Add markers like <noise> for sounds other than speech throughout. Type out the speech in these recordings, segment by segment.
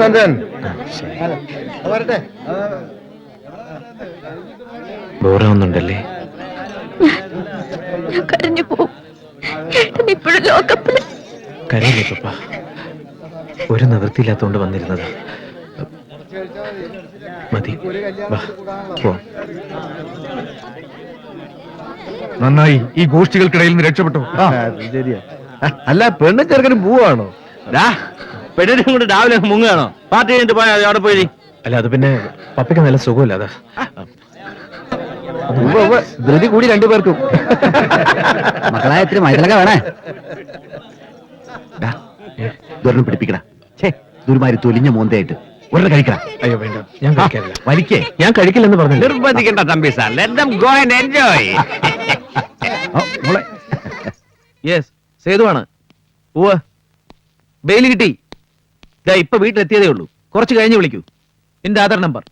നന്ദൻ. വരട്ടെ. ബോറാവുന്നുണ്ടല്ലേ? ഞാൻ കരഞ്ഞു പോകും. ഇപ്പോഴും ലോകപ്പിൽ കരയില്ലേ പപ്പ ഒരു നിവൃത്തിയില്ലാത്തോണ്ട് വന്നിരുന്നത്. മതി. നന്നായി. ഈ ഗോഷ്ഠികൾക്കിടയിൽ നിന്ന് രക്ഷപ്പെട്ടു. ശരിയാ. അല്ല പെണ്ണും ചെറുക്കനും പോവാണോ? പെണ്ണിനും കൂടെ രാവിലെ മുങ്ങുകയാണോ? പാർട്ടി കഴിഞ്ഞിട്ട് പോയാ അവിടെ പോയി അല്ല അത് പിന്നെ പപ്പയ്ക്ക് നല്ല സുഖമില്ല അതാ. ധൃതി കൂടി രണ്ടുപേർക്കും. മക്കളായ ഇത്തിരി മൈതലൊക്കെ വേണേ. ദുരണം പിടിപ്പിക്കണ ഛേ ദുരുമാരി തൊലിഞ്ഞ മോന്തയായിട്ട്. ഒരെണ്ണം കഴിക്കണം അയ്യോ വേണ്ട. ഞാൻ കഴിക്കാറില്ല. വലിക്കേ. ഞാൻ കഴിക്കില്ലെന്ന് പറഞ്ഞു നിർബന്ധിക്കണ്ട Thampi sir. Let them go and enjoy മോളെ. യെസ് സേതുവാണ്. ഉവ്വ്. ബെയിൽ കിട്ടി. ദാ ഇപ്പൊ വീട്ടിലെത്തിയതേ ഉള്ളൂ. കുറച്ച് കഴിഞ്ഞ് വിളിക്കൂ. എന്റെ ആധാർ നമ്പർ.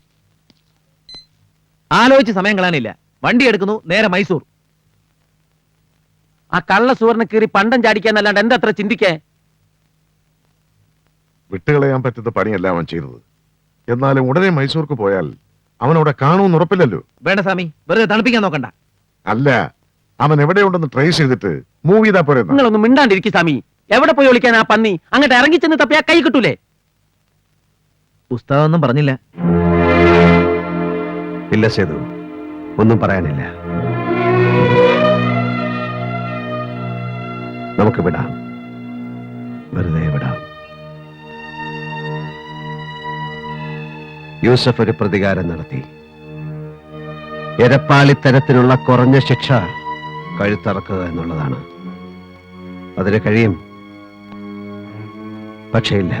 ആലോചിച്ച് സമയം കളയാനില്ല. വണ്ടി എടുക്കുന്നു നേരെ മൈസൂർ. ആ കള്ള സുവർണ കീറി പണ്ടം ചാടിക്കാന്നല്ലാണ്ട് എന്താ അത്ര ചിന്തിക്കേ വിട്ടുകളയാൻ പറ്റുന്ന പണിയല്ല അവൻ ചെയ്തത്. എന്നാലും ഉടനെ മൈസൂർക്ക് പോയാൽ അവൻ അവിടെ കാണുമെന്ന് ഉറപ്പില്ലല്ലോ. വേണ്ട സ്വാമി വെറുതെ തണുപ്പിക്കാൻ നോക്കണ്ട. അല്ല അവൻ എവിടെയുണ്ടെന്ന് ട്രേസ് ചെയ്തിട്ട് മൂവ് ചെയ്താ പോരെ എന്നാ. നിങ്ങളൊന്നും മിണ്ടാണ്ടിരിക്കും സ്വാമി. എവിടെ പോയി ഒളിക്കാൻ ആ പന്നി? അങ്ങോട്ട് ഇറങ്ങി ചെന്ന് തപ്പിയാ കൈ കിട്ടൂലേ? പുസ്തകമൊന്നും പറഞ്ഞില്ല. ഇല്ല സേതു ഒന്നും പറയാനില്ല. നമുക്ക് വിടാം. വെറുതെ വിടാം. യൂസഫ് ഒരു പ്രതികാരം നടത്തി. എരപ്പാളിത്തരത്തിനുള്ള കുറഞ്ഞ ശിക്ഷ കഴുത്തറക്കുക എന്നുള്ളതാണ്. അതിന് കഴിയും. പക്ഷേ ഇല്ല.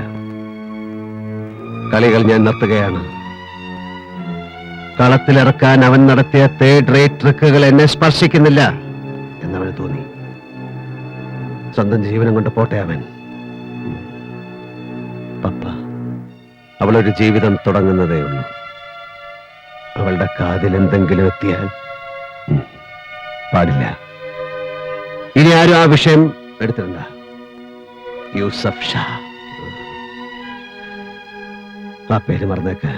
കളികൾ ഞാൻ നിർത്തുകയാണ്. കളത്തിലിറക്കാൻ അവൻ നടത്തിയ തേർഡ് റേറ്റ് ട്രിക്കുകൾ എന്നെ സ്പർശിക്കുന്നില്ല എന്നവന് തോന്നി. സ്വന്തം ജീവനം കൊണ്ട് പോട്ടെ അവൻ. പപ്പ. അവളൊരു ജീവിതം തുടങ്ങുന്നതേ ഉള്ളൂ. അവളുടെ കാതിൽ എന്തെങ്കിലും എത്തിയാൽ പാടില്ല. ഇനി ആരും ആ വിഷയം എടുത്തിട്ടുണ്ട യൂസഫ് ഷാ. ആ പേര് മറന്നേക്ക്.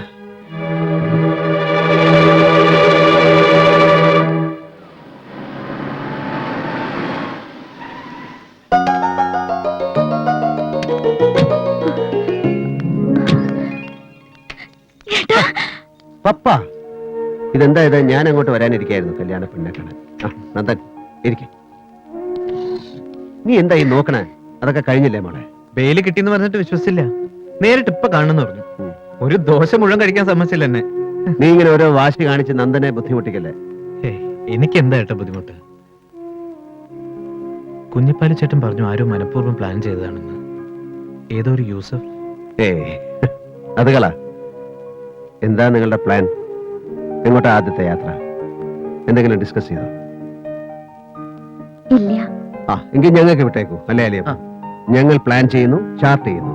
പപ്പ. ഇതെന്താ ഇത് ഞാൻ അങ്ങോട്ട് വരാനിരിക്കായിരുന്നു കല്യാണ പെണ്ണെ കാണാൻ ആ നന്ദൻ ഇരിക്ക. നീ എന്താ ഈ നോക്കണേ? അതൊക്കെ കഴിഞ്ഞില്ലേ മോളെ? ബെയിൽ കിട്ടിയെന്ന് പറഞ്ഞിട്ട് വിശ്വസിച്ചില്ല. നേരിട്ട് ഇപ്പൊ കാണുന്നു പറഞ്ഞു. ഒരു ദോശ മുഴുവൻ കഴിക്കാൻ സമ്മതിച്ചില്ല എന്നെ. നീ ഇങ്ങനെ ഓരോ വാശി കാണിച്ച് നന്ദനെ ബുദ്ധിമുട്ടിക്കല്ലേ? എനിക്ക് എന്താ ഏട്ടാ ബുദ്ധിമുട്ട്? കുഞ്ഞിപ്പാലി ചേട്ടൻ പറഞ്ഞു ആരും മനഃപൂർവം പ്ലാൻ ചെയ്തതാണെന്ന്. ഏതോ ഒരു യൂസഫ്. ഏ അതുകളാ കള. എന്താ നിങ്ങളുടെ പ്ലാൻ എങ്ങോട്ടാ ആദ്യത്തെ യാത്ര. എന്തെങ്കിലും ഡിസ്കസ് ചെയ്തോ? ഇല്ല. ആ എങ്കിൽ ഞങ്ങൾക്ക് വിട്ടേക്കൂ അല്ലേ അലിയപ്പ? ഞങ്ങൾ പ്ലാൻ ചെയ്യുന്നു ചാർട്ട് ചെയ്യുന്നു.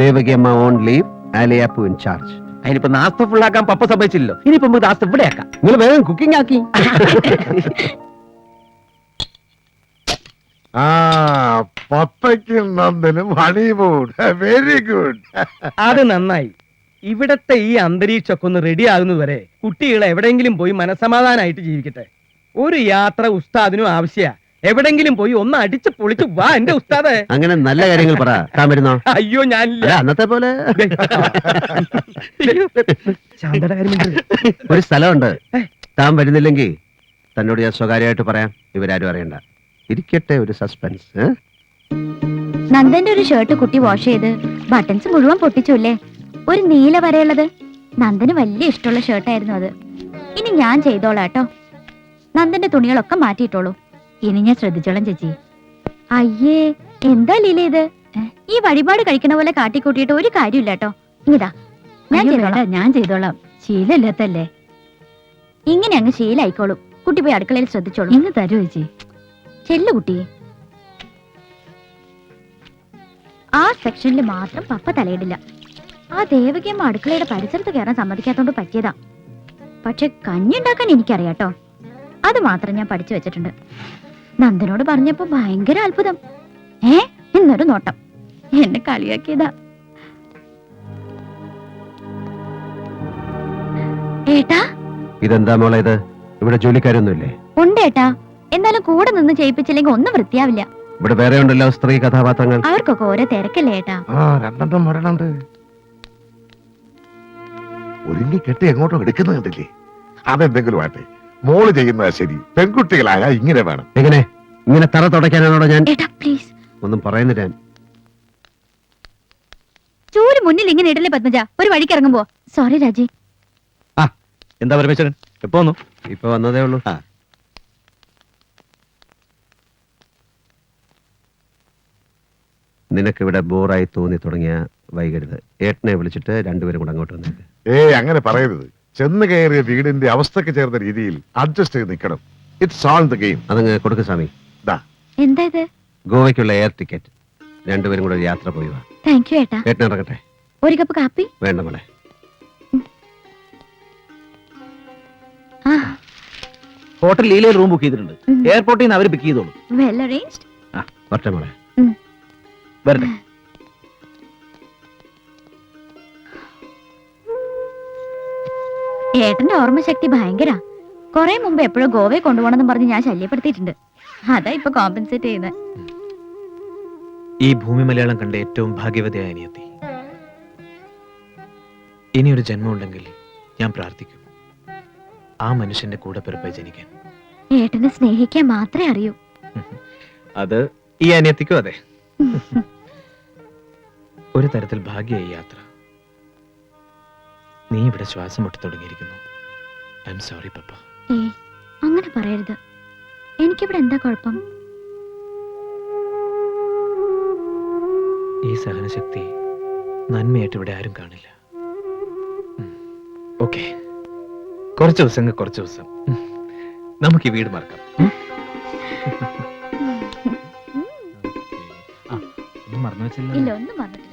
ദേവകി അമ്മ on leave Aliyappu in charge അതിനിപ്പോ നാസ്ത ഫുള്ളാക്കാൻ പപ്പ സമ്മതിച്ചില്ലോ ഇനിയിപ്പോ നമുക്ക് നാസ്ത ഇവിടെ ആക്കാം. നിങ്ങൾ വേഗം കുക്കിംഗ് ആക്കി. ആ പപ്പയ്ക്കും നന്ദനും ഹണിമൂൺ വെരി ഗുഡ് അത് നന്നായി. ഇവിടത്തെ ഈ അന്തരീക്ഷമൊക്കെ ഒന്ന് റെഡി ആകുന്നതുവരെ കുട്ടികൾ എവിടെയെങ്കിലും പോയി മനസമാധാനമായിട്ട് ജീവിക്കട്ടെ. ഒരു യാത്ര ഉസ്താദിനും ആവശ്യമാ എവിടെങ്കിലും പോയി ഒന്ന് അടിച്ച് പൊളിച്ച് വാ എന്റെ ഉസ്താദ്. അങ്ങനെ നല്ല കാര്യങ്ങൾ പറ. താൻ വരുന്നോ? അയ്യോ ഞാൻ അല്ല അന്നത്തെ പോലെ. ശാന്തയുടെ കാര്യം മിണ്ടരുത്. ഒരു സ്ഥലമുണ്ട്. താൻ വരുന്നില്ലെങ്കിൽ തന്നോട് ഞാൻ സ്വകാര്യമായിട്ട് പറയാം. ഇവരാരും അറിയണ്ട. ഇരിക്കട്ടെ ഒരു സസ്പെൻസ്? നന്ദന്റെ ഒരു ഷർട്ട് കുട്ടി വാഷ് ചെയ്ത് ബട്ടൺസ് മുഴുവൻ പൊട്ടിച്ചുല്ലേ? ഒരു നീല വരെയുള്ളത് നന്ദന് വലിയ ഇഷ്ടമുള്ള ഷർട്ടായിരുന്നു അത്. ഇനി ഞാൻ ചെയ്തോളാം കേട്ടോ. നന്ദന്റെ തുണികളൊക്കെ മാറ്റിയിട്ടോളൂ. ഇനി ഞാൻ ശ്രദ്ധിച്ചോളാം ചേച്ചി. അയ്യേ എന്താ ലീല ഇത്? ഈ വഴിപാട് കഴിക്കണ പോലെ കാട്ടിക്കൂട്ടിയിട്ട് ഒരു കാര്യമില്ല കേട്ടോ. ഇങ്ങിതാ ഞാൻ ചെയ്തോളാം. ഞാൻ ചെയ്തോളാം. ശീലമില്ലാത്തല്ലേ ഇങ്ങനെ അങ്ങ് ശീലായിക്കോളും. കുട്ടി പോയി അടുക്കളയിൽ ശ്രദ്ധിച്ചോളൂ. ഇന്ന് തരൂ ചേച്ചി? ചെല്ലു കുട്ടി. ആ സെക്ഷനിൽ മാത്രം പപ്പ തലയിടില്ല. ആ ദേവകിയമ്മ അടുക്കളയുടെ പരിസരത്ത് കയറാൻ സമ്മതിക്കാത്തോണ്ട് പറ്റിയതാ. പക്ഷെ കഞ്ഞി ഉണ്ടാക്കാൻ എനിക്കറിയാട്ടോ. അത് മാത്രം ഞാൻ പഠിച്ചു വെച്ചിട്ടുണ്ട്. നന്ദനോട് പറഞ്ഞപ്പോ ഭയങ്കര അത്ഭുതം. ഏ? എന്നൊരു നോട്ടം. എന്നെ കളിയാക്കിയതാ. ഏട്ടാ? ഇതെന്താ മോളെ ഇത്? ഇവിടെ ജോലിക്കാരൊന്നുമില്ലേ? ഉണ്ട് ഏട്ടാ. എന്നാലും കൂടെ നിന്ന് ചെയ്യിപ്പിച്ചില്ലെങ്കിൽ ഒന്നും വൃത്തിയാവില്ല. ഇവിടെ വേറെ ഉണ്ടല്ലോ സ്ത്രീ കഥാപാത്രങ്ങൾ. അവർക്കൊക്കെ ഓരോ തിരക്കല്ലേ ഏട്ടാ? ആ രണ്ടെണ്ണം വരണുണ്ട് ഒരുങ്ങി കെട്ടി എങ്ങോട്ടോ എടുക്കുന്ന കണ്ടില്ലേ? അതെന്തെങ്കിലും ആട്ടെ. മോൾ ചെയ്യുന്നതാ ശരി. പെൺകുട്ടികളായ ഇങ്ങനെ വേണം. എങ്ങനെ? ഇങ്ങനെ തറ തുടയ്ക്കാനാണോ ഞാൻ? പ്ലീസ് ഒന്നും പറയുന്നില്ല ഞാൻ. ചൂര് മുന്നിൽ ഇങ്ങനെ ഇടല്ലേ പത്മജ? ഒരു വഴിക്ക് ഇറങ്ങുമ്പോ. സോറി രാജി. എന്താ പരമേശ്വരൻ? എപ്പോ വന്നു? ഇപ്പൊ വന്നതേ ഉള്ളൂ. ആ. നിനക്കിവിടെ ബോറായി തോന്നി തുടങ്ങിയ വൈകരുത്. ഏട്ടനെ വിളിച്ചിട്ട് രണ്ടുപേരും കൂടെ അങ്ങോട്ട് വന്നേക്ക്. ഏയ് അങ്ങനെ പറയരുത്. ചെന്ന് കയറിയ വീടിന്റെ അവസ്ഥക്ക് ചേർന്ന രീതിയിൽ അഡ്ജസ്റ്റ് ചെയ്ത് നിൽക്കണം. ഇറ്റ്സ് ഓൾ ദ ഗെയിം അതങ്ങ് കൊടുക്ക് സ്വാമി. എന്താ ഇത്? ഗോവയ്ക്കുള്ള എയർ ടിക്കറ്റ് രണ്ടുപേരും കൂടെ ഒരു യാത്ര പോയി വാ. താങ്ക് യു ഏട്ടാ. ഏട്ടൻ ഇറങ്ങട്ടെ. ഒരു കപ്പ് കാപ്പി? വേണ്ട മോളെ. ആ. ഹോട്ടൽ ലീലയിൽ റൂം ബുക്ക് ചെയ്തിട്ടുണ്ട്. എയർപോർട്ടിൽ നിന്ന് അവർ പിക്ക് ചെയ്തോളൂ. വെൽ അറേഞ്ച്ഡ് ആ വരട്ടെ മോളെ. വരട്ടെ. ഏട്ടന്റെ ഓർമ്മശക്തി ഭയങ്കര. കുറെ മുമ്പ് എപ്പോഴും ഗോവയെ കൊണ്ടുപോകണമെന്ന് പറഞ്ഞ് ഞാൻ ശല്യപ്പെടുത്തിയിട്ടുണ്ട്. അതാ ഇപ്പൊ കോമ്പൻസേറ്റ് ചെയ്യുന്നത് ഈ ഭൂമി മലയാളം കണ്ട ഏറ്റവും ഭാഗ്യവതിയായ അനിയത്തി. ഇനിയൊരു ജന്മം ഉണ്ടെങ്കിൽ ഞാൻ പ്രാർത്ഥിക്കും. ആ മനുഷ്യന്റെ കൂടെ പിറപ്പായി ജനിക്കാൻ. ഏട്ടനെ സ്നേഹിക്കാൻ മാത്രമേ അറിയൂ. അത് ഈ അനിയത്തിക്കും അതെ. <laughs> ഒരു തരത്തിൽ ഭാഗ്യമായി യാത്ര. നീ ഇവിടെ ശ്വാസം മുട്ടി തുടങ്ങിയിരിക്കുന്നു. ഐ എം സോറി പപ്പ അങ്ങനെ പറയരുത്. എനിക്കിവിടെ എന്താ കുഴപ്പം? ഈ സഹനശക്തി നന്മയായിട്ട് ഇവിടെ ആരും കാണില്ല. ഓക്കെ കുറച്ച് ദിവസം കുറച്ച് ദിവസം. നമുക്ക് ഈ വീട് മറക്കാം? മറന്നു ഇല്ല ഒന്നും വന്നിട്ടില്ല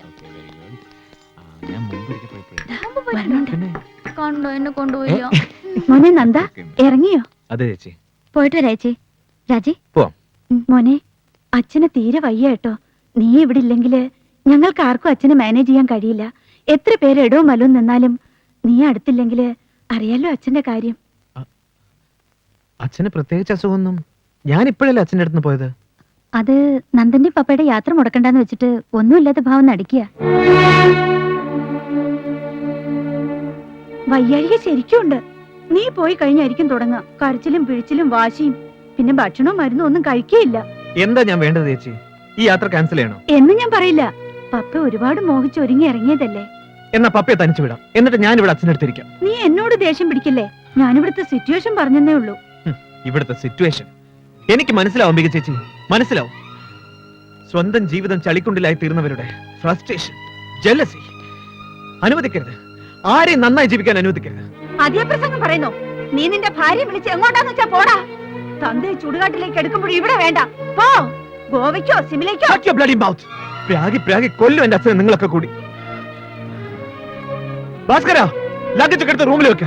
കണ്ടോ എന്നെ കൊണ്ടുപോയില്ല. മോനെ നന്ദ ഇറങ്ങിയോ? അതെ ചേച്ചി. പോയിട്ട് വരാ ചേച്ചി. രാജി? പോവാം. മോനെ അച്ഛന് തീരെ വയ്യ കേട്ടോ. നീ ഇവിടെ ഇല്ലെങ്കിൽ ഞങ്ങൾക്ക് ആർക്കും അച്ഛനെ മാനേജ് ചെയ്യാൻ കഴിയില്ല. എത്ര പേര് എടവും മലവും നിന്നാലും നീ അടുത്തില്ലെങ്കിൽ അറിയാലോ അച്ഛന്റെ കാര്യം. അച്ഛന് പ്രത്യേകിച്ച് അസുഖമൊന്നും? ഞാൻ ഇപ്പോഴല്ലേ അച്ഛന്റെ അടുത്ത് പോയത്? അത് നന്ദന്റെ പപ്പയുടെ യാത്ര മുടക്കണ്ടെന്ന് വെച്ചിട്ട് ഒന്നുമില്ലാത്ത ഭാവം നടിക്കുക വയ്യാഴിക ശരിക്കുണ്ട് നീ പോയി കഴിഞ്ഞായിരിക്കും തുടങ്ങുക. കരച്ചിലും പിഴിച്ചിലും വാശിയും പിന്നെ ഭക്ഷണവും മരുന്നും ഒന്നും കഴിക്കുകയില്ല എന്താ ഞാൻ വേണ്ടത് ചേച്ചി? ഈ യാത്ര ക്യാൻസൽ ചെയ്യണോ? എന്ന് ഞാൻ പറയില്ല. പപ്പ ഒരുപാട് മോഹിച്ച് ഒരുങ്ങി ഇറങ്ങിയതല്ലേ? എന്നാ പപ്പയെ തനിച്ചു വിടാം. എന്നിട്ട് ഞാൻ ഇവിടെ അച്ഛന്റെ അടുത്തിരിക്കാം. നീ എന്നോട് ദേഷ്യം പിടിക്കില്ലേ? ഞാനിവിടുത്തെ സിറ്റുവേഷൻ പറഞ്ഞതേ ഉള്ളൂ. ഇവിടുത്തെ സിറ്റുവേഷൻ എനിക്ക് മനസ്സിലാവും മിക ചേച്ചി. മനസ്സിലാവും. സ്വന്തം ജീവിതം ചളിക്കുണ്ടിലായി തീർന്നവരുടെ ഫ്രസ്ട്രേഷൻ ജലസി അനുവദിക്കരുത്. ആരെയും നന്നായി ജീവിക്കാൻ അനുവദിക്കരുത്. അതേ പ്രസംഗം പറയുന്നു. നീ നിന്റെ ഭാര്യ വിളിച്ച് എങ്ങോട്ടാന്ന് വെച്ചാ പോടാ? തന്റെ ചുടുകാട്ടിലേക്ക് എടുക്കുമ്പോഴും ഇവിടെ വേണ്ട. പോ. ഗോവയ്ക്കോ സിമിലേക്കോ. പ്രാഗി പ്രാഗി കൊല്ലും എന്റെ അച്ഛനെ നിങ്ങളൊക്കെ കൂടി. ഭാസ്കര ലഗേജ് ഒക്കെ എടുത്ത് റൂമിൽ വെക്ക.